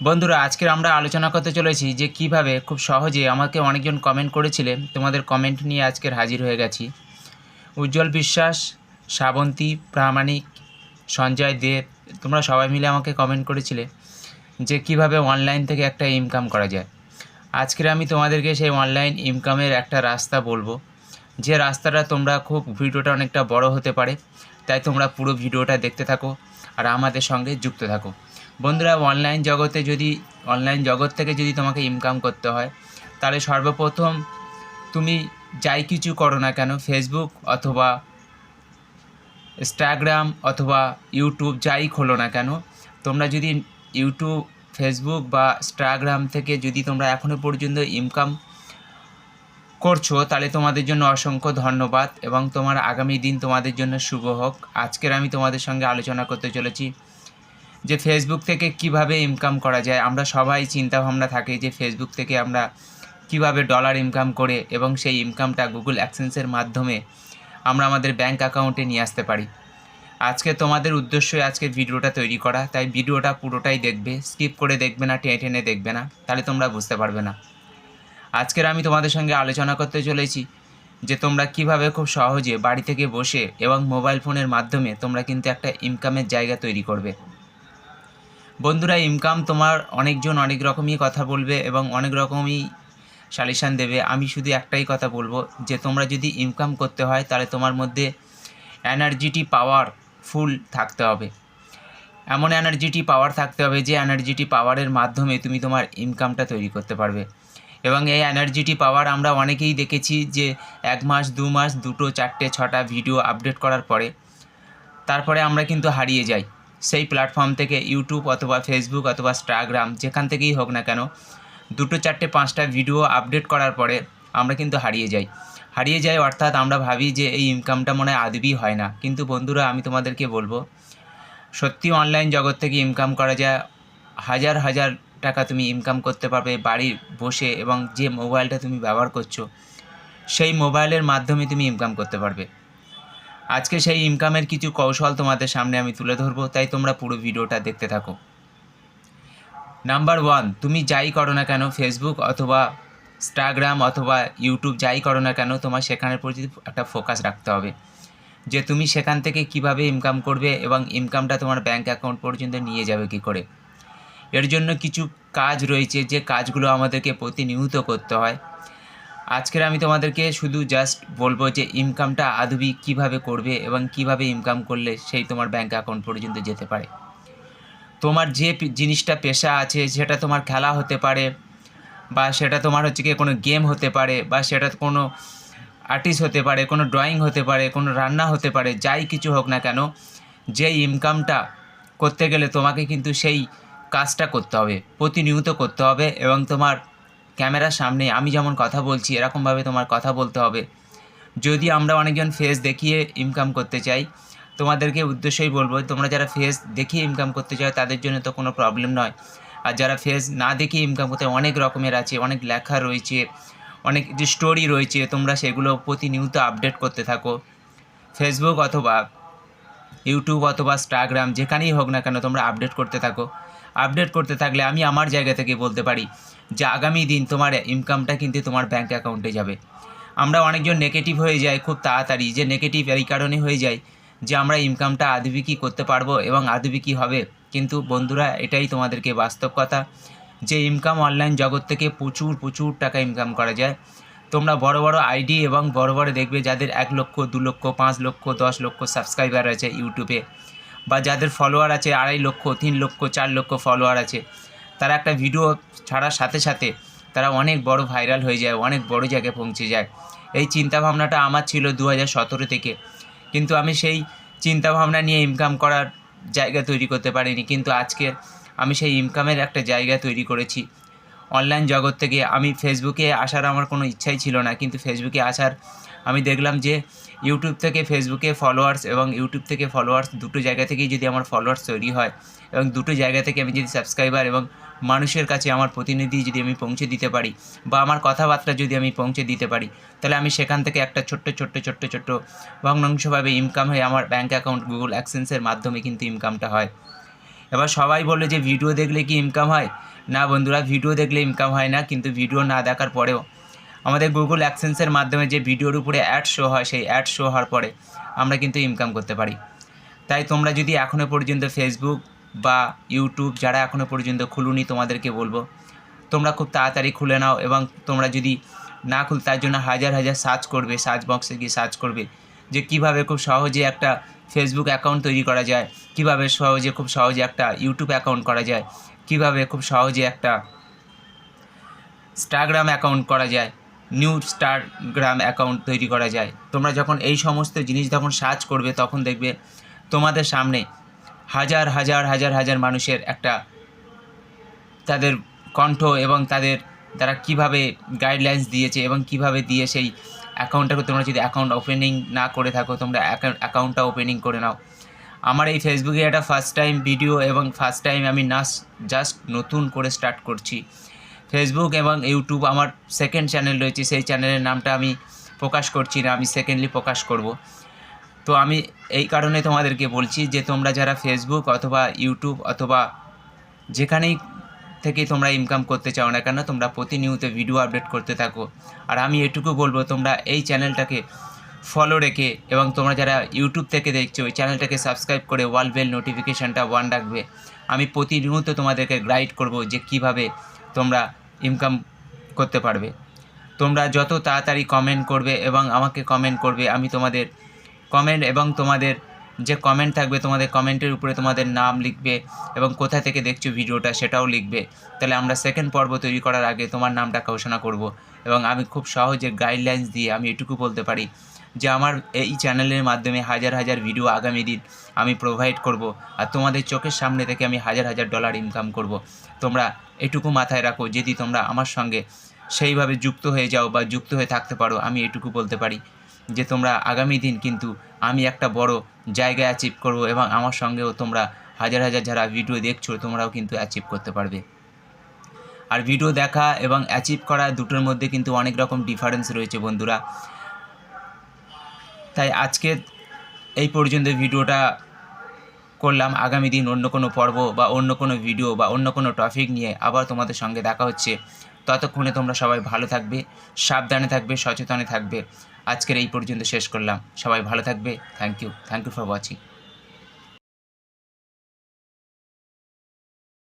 বন্ধুরা, আজকের আমরা আলোচনা করতে চলেছি যে কীভাবে খুব সহজে আমাকে অনেকজন কমেন্ট করেছিলেন তোমাদের কমেন্ট নিয়ে আজকের হাজির হয়ে গেছি। উজ্জ্বল বিশ্বাস, শ্রাবন্তী, প্রামাণিক, সঞ্জয় দেব তোমরা সবাই মিলে আমাকে কমেন্ট করেছিলে যে কীভাবে অনলাইন থেকে একটা ইনকাম করা যায়। আজকের আমি তোমাদেরকে সেই অনলাইন ইনকামের একটা রাস্তা বলব। যে রাস্তাটা তোমরা খুব ভিডিওটা অনেকটা বড় হতে পারে, তাই তোমরা পুরো ভিডিওটা দেখতে থাকো আর আমাদের সঙ্গে যুক্ত থাকো। বন্ধুরা অনলাইন জগতে যদি অনলাইন জগৎ থেকে যদি তোমাকে ইনকাম করতে হয়, তাহলে সর্বপ্রথম তুমি যাই কিছু করো না কেন ফেসবুক অথবা ইনস্টাগ্রাম অথবা ইউটিউব যাই খোলো না কেন, তোমরা যদি ইউটিউব ফেসবুক বা ইনস্টাগ্রাম থেকে যদি তোমরা এখনও পর্যন্ত ইনকাম করছ, তাহলে তোমাদের জন্য অসংখ্য ধন্যবাদ এবং তোমার আগামী দিন তোমাদের জন্য শুভ হোক। আজকের আমি তোমাদের সঙ্গে আলোচনা করতে চলেছি। যে ফেসবুক থেকে কীভাবে ইনকাম করা যায়, আমরা সবাই চিন্তা ভাবনা থাকে যে ফেসবুক থেকে আমরা কীভাবে ডলার ইনকাম করে এবং সেই ইনকামটা গুগল অ্যাক্সেন্সের মাধ্যমে আমরা আমাদের ব্যাংক অ্যাকাউন্টে নিয়ে আসতে পারি। আজকে তোমাদের উদ্দেশ্যই আজকে ভিডিওটা তৈরি করা, তাই ভিডিওটা পুরোটাই দেখবে স্কিপ করে দেখবে না, টেনে টেনে দেখবে না, তাহলে তোমরা বুঝতে পারবে না। আজকের আমি তোমাদের সঙ্গে আলোচনা করতে চলেছি যে তোমরা কীভাবে খুব সহজে বাড়ি থেকে বসে এবং মোবাইল ফোনের মাধ্যমে তোমরা কিন্তু একটা ইনকামের জায়গা তৈরি করবে। বন্ধুরা ইনকাম তোমার অনেকজন অনেক রকমই কথা বলবে এবং অনেক রকমই সালিশান দেবে। আমি শুধু একটাই কথা বলব যে, তোমরা যদি ইনকাম করতে হয়, তাহলে তোমার মধ্যে এনার্জিটি পাওয়ার ফুল থাকতে হবে। এমন এনার্জিটি পাওয়ার থাকতে হবে যে এনার্জিটি পাওয়ারের মাধ্যমে তুমি তোমার ইনকামটা তৈরি করতে পারবে। এবং এই এনার্জিটি পাওয়ার আমরা অনেকেই দেখেছি যে, এক মাস, দু মাস, দুটো, চারটে, ছটা ভিডিও আপডেট করার পরে, তারপরে আমরা কিন্তু হারিয়ে যাই। সেই প্ল্যাটফর্ম থেকে ইউটিউব অথবা ফেসবুক অথবা ইনস্টাগ্রাম যেখান থেকেই হোক না কেন, দুটো, চারটে, পাঁচটা ভিডিও আপডেট করার পরে আমরা কিন্তু হারিয়ে যাই। হারিয়ে যাই অর্থাৎ আমরা ভাবি যে এই ইনকামটা মনে হয় আদবই হয় না। কিন্তু বন্ধুরা, আমি তোমাদেরকে বলব, সত্যি অনলাইন জগৎ থেকে ইনকাম করা যায়। হাজার হাজার টাকা তুমি ইনকাম করতে পারবে বাড়ি বসে এবং যে মোবাইলটা তুমি ব্যবহার করছ, সেই মোবাইলের মাধ্যমে তুমি ইনকাম করতে পারবে। আজকে সেই ইনকামের কিছু কৌশল তোমাদের সামনে আমি তুলে ধরবো, তাই তোমরা পুরো ভিডিওটা দেখতে থাকো। নাম্বার ওয়ান তুমি যাই করো না কেন ফেসবুক অথবা ইনস্টাগ্রাম অথবা ইউটিউব যাই করো না কেন, তোমার সেখানের প্রতি একটা ফোকাস রাখতে হবে। যে তুমি সেখান থেকে কীভাবে ইনকাম করবে এবং ইনকামটা তোমার ব্যাংক অ্যাকাউন্ট পর্যন্ত নিয়ে যাবে কি করে। এর জন্য কিছু কাজ রয়েছে, যে কাজগুলো আমাদেরকে প্রতিনিয়ত করতে হয়। আজকের আমি তোমাদেরকে শুধু জাস্ট বলব যে ইনকামটা আদবি কীভাবে করবে এবং কীভাবে ইনকাম করলে সেই তোমার ব্যাংক অ্যাকাউন্ট পর্যন্ত যেতে পারে। তোমার যে জিনিসটা পেশা আছে, সেটা তোমার খেলা হতে পারে, বা সেটা তোমার হচ্ছে কি কোনো গেম হতে পারে, বা সেটা কোনো আর্টিস্ট হতে পারে, কোনো ড্রয়িং হতে পারে, কোনো রান্না হতে পারে, যাই কিছু হোক না কেন, যে ইনকামটা করতে গেলে তোমাকে কিন্তু সেই কাজটা করতে হবে, প্রতিনিয়ত করতে হবে এবং তোমার ক্যামেরার সামনে আমি যেমন কথা বলছি, এরকমভাবে তোমার কথা বলতে হবে। যদি আমরা অনেকজন ফেস দেখিয়ে ইনকাম করতে চাই, তোমাদেরকে উদ্দেশ্যই বলব, তোমরা যারা ফেস দেখিয়ে ইনকাম করতে চাও, তাদের জন্য তো কোনো প্রবলেম নয়। আর যারা ফেস না দেখিয়ে ইনকাম করতে অনেক রকমের আছে, অনেক লেখা রয়েছে, অনেক যে স্টোরি রয়েছে, তোমরা সেগুলো প্রতিনিয়ত আপডেট করতে থাকো। ফেসবুক অথবা ইউটিউব অথবা ইনস্টাগ্রাম যেখানেই হোক না কেন, তোমরা আপডেট করতে থাকো। আপডেট করতে থাকলে আমি আমার জায়গা থেকে বলতে পারি যে আগামী দিন তোমার ইনকামটা কিন্তু তোমার ব্যাঙ্ক অ্যাকাউন্টে যাবে। আমরা অনেকজন নেগেটিভ হয়ে যাই খুব তাড়াতাড়ি। যে নেগেটিভ এই কারণে হয়ে যায় যে আমরা ইনকামটা আদবি কি করতে পারব এবং আদবি কি হবে। কিন্তু বন্ধুরা, এটাই তোমাদেরকে বাস্তব কথা যে ইনকাম অনলাইন জগৎ থেকে প্রচুর প্রচুর টাকা ইনকাম করা যায়। তোমরা বড় বড় আইডি এবং বড় বড় দেখবে যাদের এক লক্ষ, দু লক্ষ, পাঁচ লক্ষ, দশ লক্ষ সাবস্ক্রাইবার আছে ইউটিউবে বা যাদের ফলোয়ার আছে আড়াই লক্ষ, তিন লক্ষ, চার লক্ষ ফলোয়ার আছে, তারা একটা ভিডিও ছাড়ার সাথে সাথে তারা অনেক বড় ভাইরাল হয়ে যায়, অনেক বড় জায়গায় পৌঁছে যায়। এই চিন্তাভাবনাটা আমার ছিল দু হাজার সতেরো থেকে। কিন্তু আমি সেই চিন্তাভাবনা নিয়ে ইনকাম করার জায়গা তৈরি করতে পারিনি, কিন্তু আজকে আমি সেই ইনকামের একটা জায়গা তৈরি করেছি। অনলাইন জগৎ থেকে, আমি ফেসবুকে আসার আমার কোনো ইচ্ছাই ছিল না। কিন্তু ফেসবুকে আসার আমি দেখলাম যে ইউটিউব থেকে ফেসবুকে ফলোয়ার্স এবং ইউটিউব থেকে ফলোয়ার্স দুটো জায়গা থেকেই যদি আমার ফলোয়ার্স তৈরি হয় এবং দুটো জায়গা থেকে আমি যদি সাবস্ক্রাইবার এবং মানুষের কাছে আমার প্রতিনিধি যদি আমি পৌঁছে দিতে পারি বা আমার কথাবার্তা যদি আমি পৌঁছে দিতে পারি, তাহলে আমি সেখান থেকে একটা ছোট্ট ছোট্ট ছোট্ট ছোট্ট ভগ্নাংশভাবে ইনকাম হয়ে আমার ব্যাঙ্ক অ্যাকাউন্ট গুগল অ্যাক্সেন্সের মাধ্যমে কিন্তু ইনকামটা হয়। এবার সবাই বলল যে ভিডিও দেখলে কি ইনকাম হয়? না বন্ধুরা ভিডিও দেখলে ইনকাম হয় না, কিন্তু ভিডিও না দেখার পরেও। আমাদের গুগল অ্যাকসেন্সের মাধ্যমে যে ভিডিওর উপরে অ্যাড শো হয়, সেই অ্যাড শো হওয়ার পরে আমরা কিন্তু ইনকাম করতে পারি। তাই তোমরা যদি এখনও পর্যন্ত ফেসবুক বা ইউটিউব যারা এখনও পর্যন্ত খুলুনি, তোমাদেরকে বলব, তোমরা খুব তাড়াতাড়ি খুলে নাও এবং তোমরা যদি না খুল, তার জন্য হাজার হাজার সার্চ করবে সার্চ বক্সে গিয়ে সার্চ করবে। যে কীভাবে খুব সহজে একটা ফেসবুক অ্যাকাউন্ট তৈরি করা যায়, কীভাবে সহজে খুব সহজে একটা ইউটিউব অ্যাকাউন্ট করা যায়, কীভাবে খুব সহজে একটা ইনস্টাগ্রাম অ্যাকাউন্ট করা যায় নিউ স্টারগ্রাম অ্যাকাউন্ট তৈরি করা যায়। তোমরা যখন এই সমস্ত জিনিস যখন সার্চ করবে, তখন দেখবে তোমাদের সামনে হাজার হাজার হাজার হাজার মানুষের একটা তাদের কণ্ঠ এবং তাদের, তারা কীভাবে গাইডলাইন্স দিয়েছে এবং কীভাবে দিয়ে সেই অ্যাকাউন্টটাকে তোমরা যদি অ্যাকাউন্ট ওপেনিং না করে থাকো, তোমরা অ্যাকাউন্টটা ওপেনিং করে নাও। আমার এই ফেসবুকে একটা ফার্স্ট টাইম ভিডিও এবং ফার্স্ট টাইম আমি নাচ জাস্ট নতুন করে স্টার্ট করছি। ফেসবুক এবং ইউটিউব আমার সেকেন্ড চ্যানেল রয়েছে, সেই চ্যানেলের নামটা আমি প্রকাশ করছি না, আমি সেকেন্ডলি প্রকাশ করব। তো আমি এই কারণে তোমাদেরকে বলছি যে তোমরা যারা ফেসবুক অথবা ইউটিউব অথবা যেখানেই থেকে তোমরা ইনকাম করতে চাও না কেন, তোমরা প্রতিনিয়ত ভিডিও আপডেট করতে থাকো। আর আমি এটুকু বলব, তোমরা এই চ্যানেলটাকে ফলো রেখে এবং তোমরা যারা ইউটিউব থেকে দেখছ, ওই চ্যানেলটাকে সাবস্ক্রাইব করে ওয়াল বেল নোটিফিকেশানটা ওয়ান রাখবে। আমি প্রতিনিয়ত তোমাদেরকে গাইড করব যে কীভাবে তোমরা ইনকাম করতে পারবে। তোমরা যত তাড়াতাড়ি কমেন্ট করবে এবং আমাকে কমেন্ট করবে, আমি তোমাদের কমেন্ট এবং তোমাদের যে কমেন্ট থাকবে, তোমাদের কমেন্টের উপরে তোমাদের নাম লিখবে এবং কোথা থেকে দেখছ ভিডিওটা সেটাও লিখবে। তাহলে আমরা সেকেন্ড পর্ব তৈরি করার আগে তোমার নামটা ঘোষণা করব এবং আমি খুব সহজে গাইডলাইন্স দিয়ে আমি এটুকু বলতে পারি যে আমার এই চ্যানেলের মাধ্যমে হাজার হাজার ভিডিও আগামী দিন আমি প্রোভাইড করব আর তোমাদের চোখের সামনে থেকে আমি হাজার হাজার ডলার ইনকাম করব। তোমরা এটুকু মাথায় রাখো, যদি তোমরা আমার সঙ্গে সেইভাবে যুক্ত হয়ে যাও বা যুক্ত হয়ে থাকতে পারো, আমি এটুকু বলতে পারি। যে তোমরা আগামী দিন কিন্তু আমি একটা বড় জায়গায় অ্যাচিভ করব এবং আমার সঙ্গেও তোমরা হাজার হাজার যারা ভিডিও দেখছ, তোমরাও কিন্তু অ্যাচিভ করতে পারবে। আর ভিডিও দেখা এবং অ্যাচিভ করা দুটোর মধ্যে কিন্তু অনেক রকম ডিফারেন্স রয়েছে বন্ধুরা। তাই আজকে এই পর্যন্ত ভিডিওটা করলাম। আগামী দিন অন্য কোনো পর্ব বা অন্য কোনো ভিডিও বা অন্য কোনো টপিক নিয়ে আবার তোমাদের সঙ্গে দেখা হচ্ছে। ততক্ষণে তোমরা সবাই ভালো থাকবে, সাবধানে থাকবে, সচেতনে থাকবে। আজকের এই পর্যন্ত শেষ করলাম। সবাই ভালো থাকবে। Thank you thank you for watching